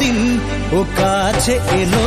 দিন ও কাছে এলো।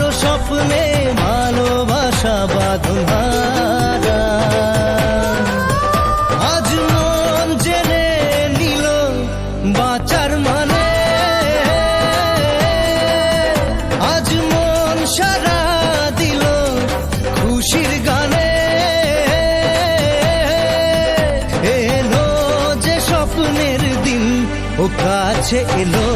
দিন ও কাছে এলো।